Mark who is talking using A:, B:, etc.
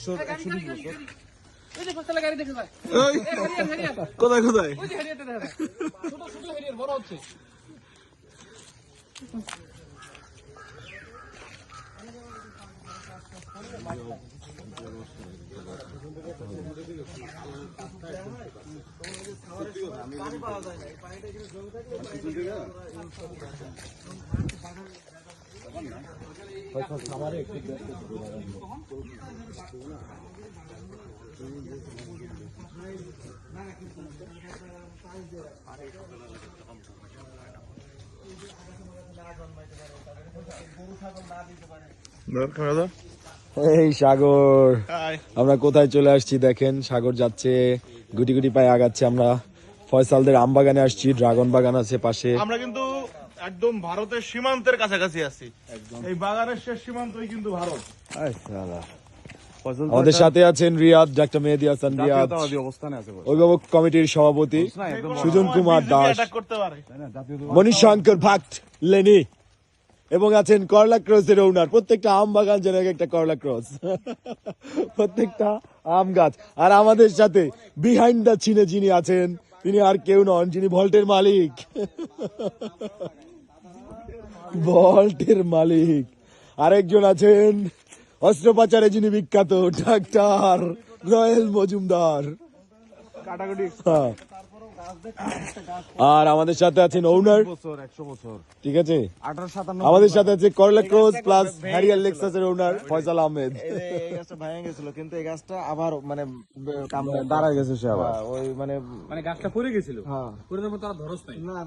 A: একশো একশো বিশ বছর।
B: ওই যে পাঁচতলা গাড়ি এই
C: সাগর আমরা কোথায় চলে আসছি দেখেন সাগর যাচ্ছে গুটি গুটি পায়ে আগাচ্ছে আমরা। ফয়সালদের আম বাগানে আসছি ড্রাগন বাগান আছে পাশে।
D: আমরা কিন্তু একদম ভারতের সীমান্তের কাছাকাছি আছি। এই বাগানের শেষ সীমান্তই কিন্তু ভারত।
C: আমাদের সাথে আছেন রিয়াদ ডাক্তার মেহেদি হাসান রিয়াদ। অভিভাবক কমিটির সভাপতি সুজন কুমার দাস?
A: জাতীয়তাবাদী-
C: মণিশঙ্কর ভাক্ত লেনি। এবং আছেন করলা ক্রসের ওনার প্রত্যেকটা আম বাগান যেন একটা করলা ক্রস। প্রত্যেকটা আম গাছ। আর আমাদের সাথে বিহাইন্ড দ্য চিনে যিনি আছেন তিনি আর কেউ নন যিনি ভল্টের মালিক। ভল্টের মালিক। আরেকজন আছেন অস্ত্রোপচারে যিনি বিখ্যাত ডাক্তার রয়েল মজুমদার। হ্যাঁ। আর আমাদের সাথে আছেন ওনার
A: বছর একশো বছর।
C: ঠিক আছে? আমাদের সাথে আছে করলা ক্রস প্লাস হ্যারিয়ার লেক্সাসের ওনার ফয়সাল আহমেদ।
E: এই ভেঙে গেছিল কিন্তু এই গাছটা আবার মানে
A: দাঁড়ায় গেছে সে আবার।
E: ওই মানে
B: মানে গাছটা পড়ে গেছিল?
E: হ্যাঁ।
B: পড়ে যাব তারা ধরস নাই।
E: না।